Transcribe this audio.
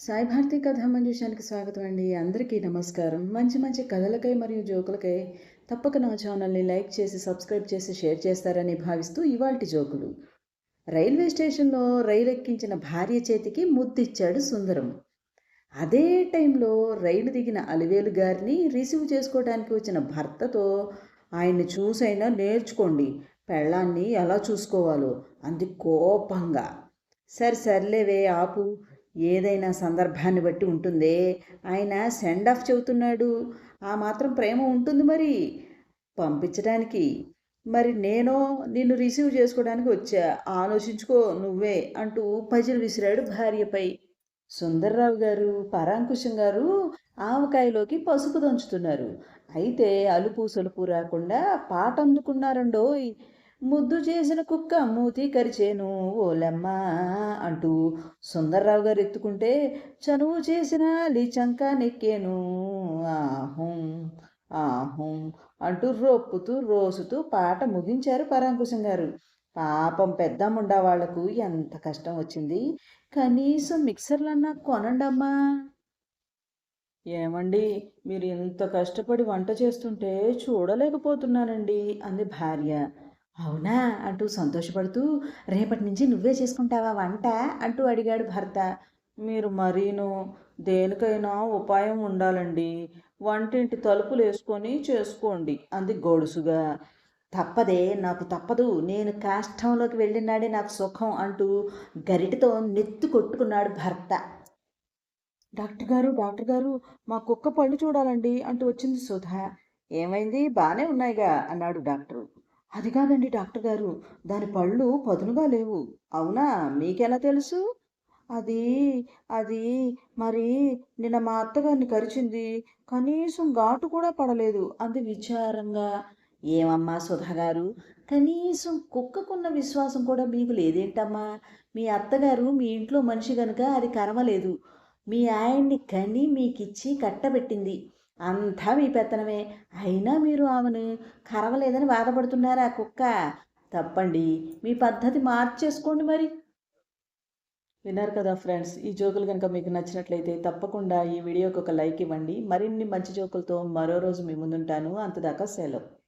సాయి భారతి కథా మంజుషానికి స్వాగతం అండి. అందరికీ నమస్కారం. మంచి మంచి కథలకై మరియు జోకులకై తప్పక నా ఛానల్ని లైక్ చేసి సబ్స్క్రైబ్ చేసి షేర్ చేస్తారని భావిస్తూ ఇవాల్టి జోకులు. రైల్వే స్టేషన్లో రైలు ఎక్కించిన భార్య చేతికి ముద్దిచ్చాడు సుందరం. అదే టైంలో రైలు దిగిన అలివేలు గారిని రిసీవ్ చేసుకోవడానికి వచ్చిన భర్తతో ఆయన్ని చూసైనా నేర్చుకోండి పెళ్ళాన్ని ఎలా చూసుకోవాలో అంది కోపంగా. సరే సర్లేవే ఆపు ఏదైనా సందర్భాన్ని బట్టి ఉంటుందే. ఆయన సెండ్ ఆఫ్ చెబుతున్నాడు. ఆ మాత్రం ప్రేమ ఉంటుంది మరి. పంపించడానికి. మరి నేను నిన్ను రిసీవ్ చేసుకోవడానికి వచ్చా? ఆలోచించుకో నువ్వే అంటూ పజిల్ విసిరాడు భార్యపై. సుందర్రావు గారు పరాంకుశం గారు ఆవకాయలోకి పసుపు దంచుతున్నారు. అయితే అలుపు సొలుపు రాకుండా పాట అందుకున్నారండోయ్. ముద్దు చేసిన కుక్క మూతి కరిచేను ఓలమ్మ అంటూ సుందర్రావు గారు ఎత్తుకుంటే చనువు చేసిన లీచంక నెక్కేను. ఆహుం ఆహుం అంటూ రొప్పుతూ రోసుతూ పాట ముగించారు పరాంకుశం గారు. పాపం పెద్దమ్ముండా వాళ్ళకు ఎంత కష్టం వచ్చింది. కనీసం మిక్సర్లన్నా కొనండమ్మా. ఏమండి మీరు ఎంత కష్టపడి వంట చేస్తుంటే చూడలేకపోతున్నానండి అంది భార్య. అవునా? అంటూ సంతోషపడుతూ రేపటి నుంచి నువ్వే చేసుకుంటావా వంట? అంటూ అడిగాడు భర్త. మీరు మరీను దేనికైనా ఉపాయం ఉండాలండి. వంటింటి తలుపులు వేసుకొని చేసుకోండి అంది గొడుసుగా. తప్పదే నాకు తప్పదు. నేను కాష్టంలోకి వెళ్ళినాడే నాకు సుఖం అంటూ గరిటతో నెత్తి కొట్టుకున్నాడు భర్త. డాక్టర్ గారు డాక్టర్ గారు మా కుక్క పళ్ళు చూడాలండి అంటూ వచ్చింది సుధా. ఏమైంది? బాగానే ఉన్నాయిగా అన్నాడు డాక్టరు. అది కాదండి డాక్టర్ గారు దాని పళ్ళు పదునుగా లేవు. అవునా? మీకెలా తెలుసు? అది అది మరి నిన్న మా అత్తగారిని కరిచింది. కనీసం ఘాటు కూడా పడలేదు. అంది విచారంగా. ఏమమ్మా సుధాగారు కనీసం కుక్కకున్న విశ్వాసం కూడా మీకు లేదేంటమ్మా? మీ అత్తగారు మీ ఇంట్లో మనిషి కనుక అది కరవలేదు. మీ ఆయన్ని కని మీకిచ్చి కట్టబెట్టింది. అంతా మీ పెత్తనమే అయినా మీరు ఆమెను కరవలేదని బాధపడుతున్నారా కుక్క? తప్పండి. మీ పద్ధతి మార్చేసుకోండి మరి. విన్నారు కదా ఫ్రెండ్స్ ఈ జోకులు కనుక మీకు నచ్చినట్లయితే తప్పకుండా ఈ వీడియోకి ఒక లైక్ ఇవ్వండి. మరిన్ని మంచి జోకులతో మరో రోజు మీ ముందుంటాను. అంతదాకా సెలవు.